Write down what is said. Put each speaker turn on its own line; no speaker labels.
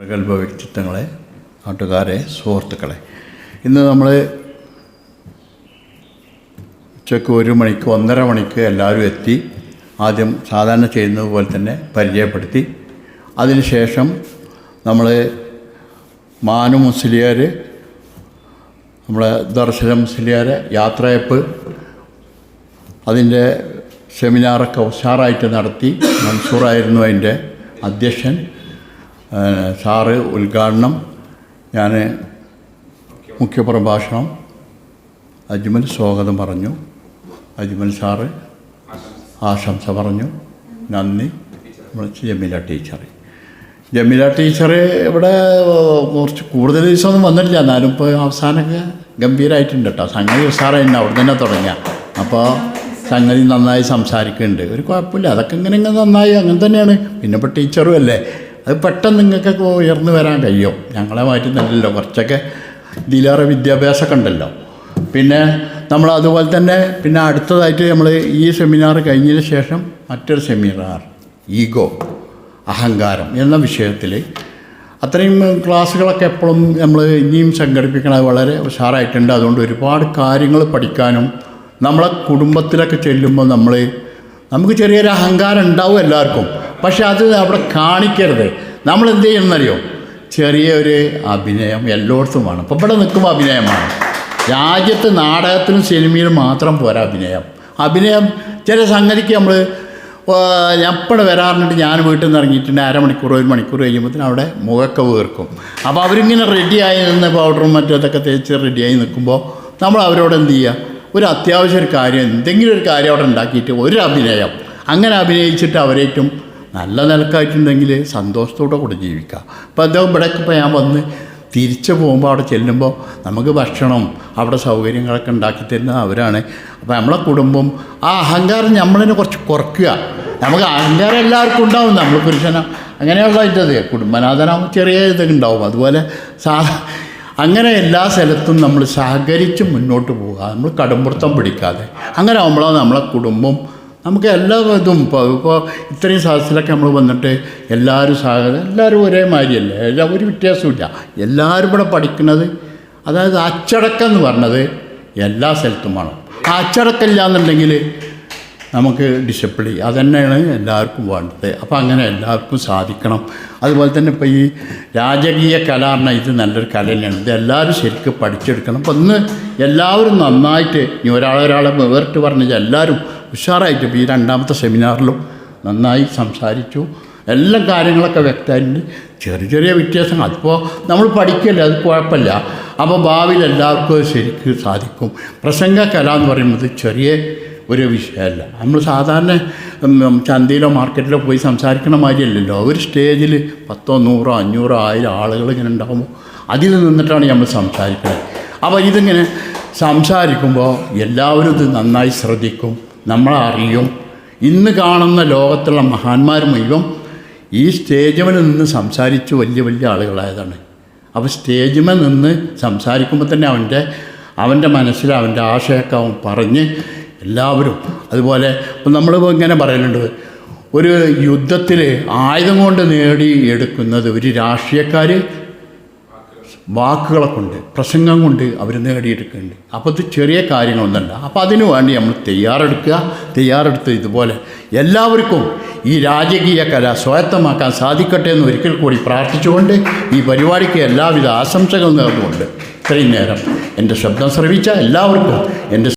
പ്രഗത്ഭ വ്യക്തിത്വങ്ങളെ നാട്ടുകാരെ സുഹൃത്തുക്കളെ. ഇന്ന് നമ്മൾ ഉച്ചയ്ക്ക് ഒരു മണിക്ക് ഒന്നര മണിക്ക് എല്ലാവരും എത്തി ആദ്യം സാധാരണ ചെയ്യുന്നത് പോലെ തന്നെ പരിചയപ്പെടുത്തി. അതിനുശേഷം നമ്മൾ മാനു മുസ്ലിയാർ നമ്മളെ ദർശന മുസ്ലിയാർ യാത്രയപ്പ് അതിന്റെ സെമിനാറൊക്കെ ഉഷാറായിട്ട് നടത്തി. മൻസൂറായിരുന്നു അതിന്റെ അധ്യക്ഷൻ. സാറ് ഉദ്ഘാടനം ഞാൻ മുഖ്യപ്രഭാഷണം അജ്മൽ സ്വാഗതം പറഞ്ഞു. അജ്മൽ സാറ് ആശംസ പറഞ്ഞു. നന്ദി. ജമീല ടീച്ചർ ജമീല ടീച്ചർ ഇവിടെ കുറച്ച് കൂടുതൽ ദിവസമൊന്നും വന്നിട്ടില്ല. എന്നാലും ഇപ്പോൾ അവസാനമൊക്കെ ഗംഭീരമായിട്ടുണ്ട് കേട്ടോ സംഗതി ഉഷാറായിട്ടുണ്ട് അവിടെ തന്നെ തുടങ്ങിയ. അപ്പോൾ സംഗതി നന്നായി സംസാരിക്കുന്നുണ്ട്. ഒരു കുഴപ്പമില്ല. അതൊക്കെ ഇങ്ങനെ ഇങ്ങനെ നന്നായി അങ്ങനെ തന്നെയാണ്. പിന്നെ ഇപ്പോൾ ടീച്ചറും അല്ലേ? അത് പെട്ടെന്ന് നിങ്ങൾക്കൊക്കെ ഉയർന്നു വരാൻ കഴിയും. ഞങ്ങളെ മാറ്റി നല്ലല്ലോ കുറച്ചൊക്കെ ഇതിലേറെ വിദ്യാഭ്യാസമൊക്കെ ഉണ്ടല്ലോ. പിന്നെ നമ്മൾ അതുപോലെ തന്നെ പിന്നെ അടുത്തതായിട്ട് നമ്മൾ ഈ സെമിനാർ കഴിഞ്ഞതിന് ശേഷം മറ്റൊരു സെമിനാർ ഈഗോ അഹങ്കാരം എന്ന വിഷയത്തിൽ അത്രയും ക്ലാസ്സുകളൊക്കെ എപ്പോഴും നമ്മൾ ഇനിയും സംഘടിപ്പിക്കണത് വളരെ ഉഷാറായിട്ടുണ്ട്. അതുകൊണ്ട് ഒരുപാട് കാര്യങ്ങൾ പഠിക്കാനും നമ്മളെ കുടുംബത്തിലൊക്കെ ചെല്ലുമ്പോൾ നമ്മൾ നമുക്ക് ചെറിയൊരു അഹങ്കാരം ഉണ്ടാവും എല്ലാവർക്കും. പക്ഷെ അത് അവിടെ കാണിക്കരുത്. നമ്മൾ എന്ത് ചെയ്യണമെന്നറിയോ ചെറിയൊരു അഭിനയം എല്ലായിടത്തും വേണം. ഇപ്പോൾ ഇവിടെ നിൽക്കുമ്പോൾ അഭിനയമാണ്. രാജ്യത്ത് നാടകത്തിനും സിനിമയിലും മാത്രം പോരാ അഭിനയം. അഭിനയം ചില സംഗതിക്ക് നമ്മൾ എപ്പോഴും വരാറുണ്ട്. ഞാൻ വീട്ടിൽ നിന്ന് ഇറങ്ങിയിട്ടുണ്ട്. അരമണിക്കൂർ ഒരു മണിക്കൂർ കഴിയുമ്പോഴത്തേന് അവിടെ മുഖമൊക്കെ വീർക്കും. അപ്പോൾ അവരിങ്ങനെ റെഡിയായി നിന്ന് പൗഡറും മറ്റൊക്കെ തേച്ച് റെഡിയായി നിൽക്കുമ്പോൾ നമ്മൾ അവരോട് എന്ത് ചെയ്യുക? ഒരു അത്യാവശ്യ ഒരു കാര്യം എന്തെങ്കിലും ഒരു കാര്യം അവിടെ ഉണ്ടാക്കിയിട്ട് ഒരു അഭിനയം. അങ്ങനെ അഭിനയിച്ചിട്ട് അവരേറ്റവും നല്ല നിലക്കായിട്ടുണ്ടെങ്കിൽ സന്തോഷത്തോടെ കൂടെ ജീവിക്കുക അപ്പോൾ അദ്ദേഹം ഇവിടെയൊക്കെ ഇപ്പോൾ ഞാൻ വന്ന് തിരിച്ചു പോകുമ്പോൾ അവിടെ ചെല്ലുമ്പോൾ നമുക്ക് ഭക്ഷണം അവിടെ സൗകര്യങ്ങളൊക്കെ ഉണ്ടാക്കി തരുന്നത് അവരാണ്. അപ്പോൾ നമ്മളെ കുടുംബം ആ അഹങ്കാരം നമ്മളതിനെ കുറച്ച് കുറയ്ക്കുക. നമുക്ക് അഹങ്കാരം എല്ലാവർക്കും ഉണ്ടാവും. നമ്മൾ പുരുഷന അങ്ങനെയുള്ള ഇതത് കുടുംബനാഥനാകുമ്പോൾ ചെറിയ ഇതൊക്കെ ഉണ്ടാവും. അതുപോലെ സാ അങ്ങനെ എല്ലാ സ്ഥലത്തും നമ്മൾ സഹകരിച്ച് മുന്നോട്ട് പോവുക. നമ്മൾ കടുംപിടുത്തം പിടിക്കാതെ. അങ്ങനെ ആകുമ്പോഴാണ് നമ്മളെ കുടുംബം നമുക്ക് എല്ലാ ഇതും ഇപ്പോൾ ഇപ്പോൾ ഇത്രയും സദസ്സിലൊക്കെ നമ്മൾ വന്നിട്ട് എല്ലാവരും സഹ എല്ലാവരും ഒരേ മാതിരിയല്ലേ? ഒരു വ്യത്യാസമില്ല എല്ലാവരും ഇവിടെ പഠിക്കുന്നത് അതായത് അച്ചടക്കം എന്ന് പറഞ്ഞത് എല്ലാ സ്ഥലത്തും വേണം. ആ അച്ചടക്കം എന്നുണ്ടെങ്കിൽ നമുക്ക് ഡിസിപ്ലിൻ അതുതന്നെയാണ് എല്ലാവർക്കും വേണ്ടത്. അപ്പോൾ അങ്ങനെ എല്ലാവർക്കും സാധിക്കണം. അതുപോലെ തന്നെ ഇപ്പോൾ ഈ രാജകീയ കല പറഞ്ഞാൽ ഇത് നല്ലൊരു കല തന്നെയാണ്. ഇത് എല്ലാവരും ശരിക്കും പഠിച്ചെടുക്കണം. അപ്പോൾ ഇന്ന് എല്ലാവരും നന്നായിട്ട് ഇനി ഒരാളെ ഒരാളെ വേറിട്ട് പറഞ്ഞാൽ എല്ലാവരും ഉഷാറായിട്ട് ഈ രണ്ടാമത്തെ സെമിനാറിലും നന്നായി സംസാരിച്ചു. എല്ലാ കാര്യങ്ങളൊക്കെ വ്യക്തമായിട്ട് ചെറിയ ചെറിയ വ്യത്യാസങ്ങൾ. അതിപ്പോൾ നമ്മൾ പഠിക്കല്ലേ? അത് കുഴപ്പമില്ല. അപ്പോൾ ഭാവിയിൽ എല്ലാവർക്കും ശരിക്കും സാധിക്കും. പ്രസംഗ കല എന്ന് പറയുന്നത് ചെറിയ ഒരു വിഷയമല്ല. നമ്മൾ സാധാരണ ചന്തയിലോ മാർക്കറ്റിലോ പോയി സംസാരിക്കണ മാതിരിയല്ലല്ലോ. ഒരു സ്റ്റേജിൽ പത്തോ നൂറോ അഞ്ഞൂറോ ആയിരം ആളുകൾ ഇങ്ങനെ ഉണ്ടാകുമ്പോൾ അതിൽ നിന്നിട്ടാണ് നമ്മൾ സംസാരിക്കുന്നത് അപ്പോൾ ഇതിങ്ങനെ സംസാരിക്കുമ്പോൾ എല്ലാവരും ഇത് നന്നായി ശ്രദ്ധിക്കും. നമ്മളെ അറിയും ഇന്ന് കാണുന്ന ലോകത്തുള്ള മഹാന്മാർ മുഴുവൻ ഈ സ്റ്റേജിൽ നിന്ന് സംസാരിച്ച് വലിയ വലിയ ആളുകളായതാണ്. അപ്പോൾ സ്റ്റേജിൽ നിന്ന് സംസാരിക്കുമ്പോൾ തന്നെ അവന്റെ അവന്റെ മനസ്സിൽ അവന്റെ ആശയമൊക്കെ അവൻ പറഞ്ഞ് എല്ലാവരും അതുപോലെ ഇപ്പം നമ്മളിപ്പോൾ ഇങ്ങനെ പറയുന്നുണ്ട് ഒരു യുദ്ധത്തിൽ ആയുധം കൊണ്ട് നേടി എടുക്കുന്നത് ഒരു രാഷ്ട്രീയക്കാർ വാക്കുകളെ കൊണ്ട് പ്രസംഗം കൊണ്ട് അവർ നേടിയെടുക്കുന്നുണ്ട് അപ്പോൾ ഇത് ചെറിയ കാര്യങ്ങളൊന്നുമല്ല. അപ്പോൾ അതിനു വേണ്ടി നമ്മൾ തയ്യാറെടുക്കുക. തയ്യാറെടുത്ത് ഇതുപോലെ എല്ലാവർക്കും ഈ രാജകീയ കല സ്വായത്തമാക്കാൻ സാധിക്കട്ടെ എന്ന് ഒരിക്കൽ കൂടി പ്രാർത്ഥിച്ചുകൊണ്ട് ഈ പരിപാടിക്ക് എല്ലാവിധ ആശംസകൾ നേർന്നുകൊണ്ട് ഇത്രയും നേരം എന്റെ ശബ്ദം ശ്രവിച്ച എല്ലാവർക്കും എന്റെ